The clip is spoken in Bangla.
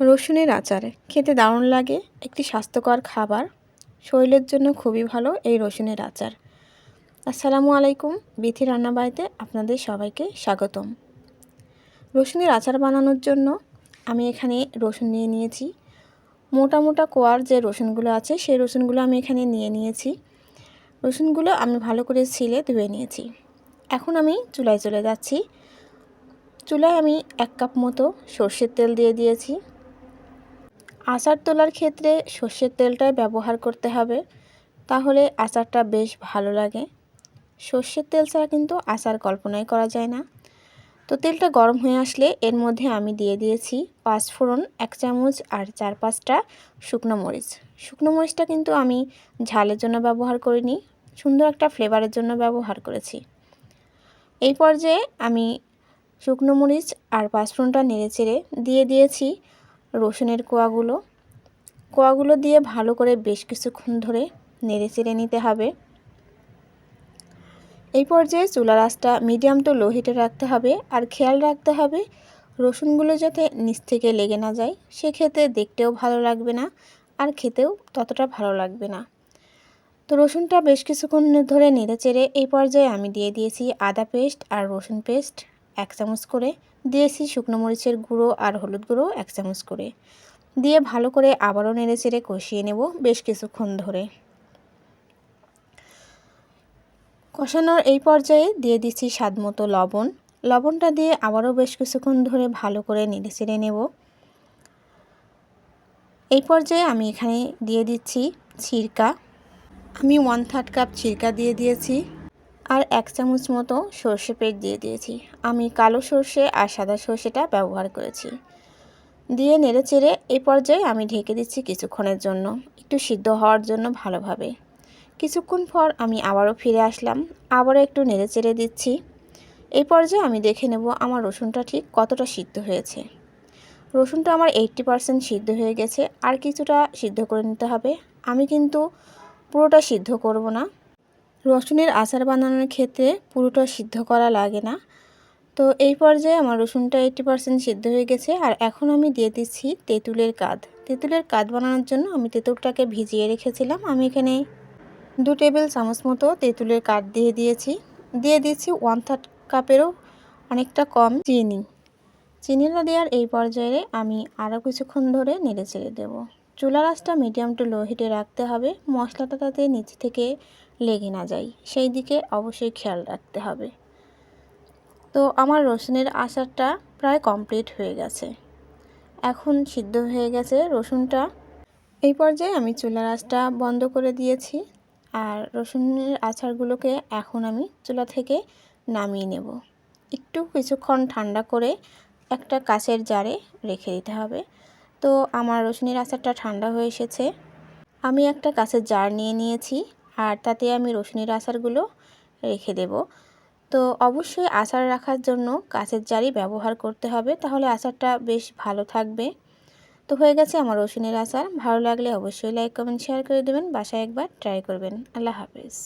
রসুনের আচার। খেতে দারুণ লাগে, একটি স্বাস্থ্যকর খাবার। শরীরের জন্য খুবই ভালো এই রসুনের আচার। আসসালামু আলাইকুম, বিথি রান্নাবাড়িতে আপনাদের সবাইকে স্বাগতম। রসুনের আচার বানানোর জন্য আমি এখানে রসুন নিয়ে নিয়েছি। মোটা মোটা কোয়ার যে রসুনগুলো আছে, সেই রসুনগুলো আমি এখানে নিয়ে নিয়েছি। রসুনগুলো আমি ভালো করে ছিলে ধুয়ে নিয়েছি। এখন আমি চুলায় চলে যাচ্ছি। চুলায় আমি এক কাপ মতো সর্ষের তেল দিয়ে দিয়েছি। আচার তোলার ক্ষেত্রে সর্ষের তেলটাই ব্যবহার করতে হবে। তাহলে আচারটা বেশ ভালো লাগে। সর্ষের তেল ছাড়া কিন্তু আচার কল্পনাই করা যায় না। তো তেলটা গরম হয়ে আসলে এর মধ্যে আমি দিয়ে দিয়েছি পাঁচ ফোড়ন এক চামচ আর চার পাঁচটা শুকনো মরিচ। শুকনো মরিচটা কিন্তু আমি ঝালের জন্য ব্যবহার করিনি, সুন্দর একটা ফ্লেভারের জন্য ব্যবহার করেছি। এই পর্যায়ে আমি শুকনো মরিচ আর পাঁচফোড়নটা নেড়ে চেড়ে দিয়ে দিয়েছি। রসুনের কোয়াগুলো। কোয়াগুলো দিয়ে ভালো করে বেশ কিছুক্ষণ ধরে নেড়ে চেড়ে নিতে হবে। এই পর্যায়ে চুলা রাসটা মিডিয়াম টু লো হিটে রাখতে হবে আর খেয়াল রাখতে হবে রসুনগুলো যাতে নিচ থেকে লেগে না যায়। সেক্ষেত্রে দেখতেও ভালো লাগবে না আর খেতেও ততটা ভালো লাগবে না। তো রসুনটা বেশ কিছুক্ষণ ধরে নেড়ে চেড়ে এই পর্যায়ে আমি দিয়ে দিয়েছি আদা পেস্ট আর রসুন পেস্ট এক চামচ করে। দিয়েছি শুকনো মরিচের গুঁড়ো আর হলুদ গুঁড়ো এক চামচ করে। দিয়ে ভালো করে আবারও নেড়ে চেড়ে কষিয়ে নেব বেশ কিছুক্ষণ ধরে। কষানোর এই পর্যায়ে দিয়ে দিচ্ছি স্বাদ মতো লবণ। লবণটা দিয়ে আবারও বেশ কিছুক্ষণ ধরে ভালো করে নেড়ে চেড়ে নেব। এই পর্যায়ে আমি এখানে দিয়ে দিচ্ছি ছিরকা। আমি ওয়ান থার্ড কাপ ছিরকা দিয়ে দিয়েছি। আর এক চামচ মতো সর্ষে পেট দিয়ে দিয়েছি। আমি কালো সর্ষে আর সাদা সর্ষেটা ব্যবহার করেছি। দিয়ে নেড়ে চেড়ে এই পর্যায়ে আমি ঢেকে দিচ্ছি কিছুক্ষণের জন্য। একটু সিদ্ধ হওয়ার জন্য ভালোভাবে। কিছুক্ষণ পর আমি আবারও ফিরে আসলাম। আবারও একটু নেড়ে চেড়ে দিচ্ছি। এই পর্যায়ে আমি দেখে নেব আমার রসুনটা ঠিক কতটা সিদ্ধ হয়েছে। রসুনটা আমার এইট্টি পারসেন্ট সিদ্ধ হয়ে গেছে। আর কিছুটা সিদ্ধ করে নিতে হবে। আমি কিন্তু পুরোটা সিদ্ধ করব না। রসুনের আচার বানানোর ক্ষেত্রে পুরোটা সিদ্ধ করা লাগে না। তো এই পর্যায়ে আমার রসুনটা এইটি পারসেন্ট সিদ্ধ হয়ে গেছে আর এখন আমি দিয়ে দিচ্ছি তেঁতুলের কাদ। তেঁতুলের কাদ বানানোর জন্য আমি তেঁতুলটাকে ভিজিয়ে রেখেছিলাম। আমি এখানে দু টেবিল চামচ মতো তেঁতুলের কাঠ দিয়ে দিয়েছি। দিয়ে দিচ্ছি ওয়ান থার্ড কাপেরও অনেকটা কম চিনি। চিনিটা দেওয়ার এই পর্যায়ে আমি আরও কিছুক্ষণ ধরে নেড়ে চেড়ে দেবো। চুলা রাসটা মিডিয়াম টু লো হিটে রাখতে হবে। মশলাটা তাতে নিচ থেকে লেগে না যায়। সেই দিকে অবশ্যই খেয়াল রাখতে হবে। তো আমার রসুনের আচারটা প্রায় কমপ্লিট হয়ে গেছে। এখন সিদ্ধ হয়ে গেছে রসুনটা। এই পর্যায়ে আমি চুলার রাসটা বন্ধ করে দিয়েছি আর রসুনের আচারগুলোকে এখন আমি চুলা থেকে নামিয়ে নেব। একটু কিছুক্ষণ ঠান্ডা করে একটা কাছের জারে রেখে দিতে হবে। তো আমার রসুনের আচারটা ঠান্ডা হয়ে এসেছে। আমি একটা কাছের জার নিয়ে নিয়েছি। আর তাতে আমি রসুনের আচারগুলো রেখে দেব। তো অবশ্যই আচার রাখার জন্য কাছের জারি ব্যবহার করতে হবে, তাহলে আচারটা বেশ ভালো থাকবে। তো হয়ে গেছে আমার রসুনের আচার। ভালো লাগলে অবশ্যই লাইক কমেন্ট শেয়ার করে দেবেন। বাসায় একবার ট্রাই করবেন। আল্লাহ হাফিজ।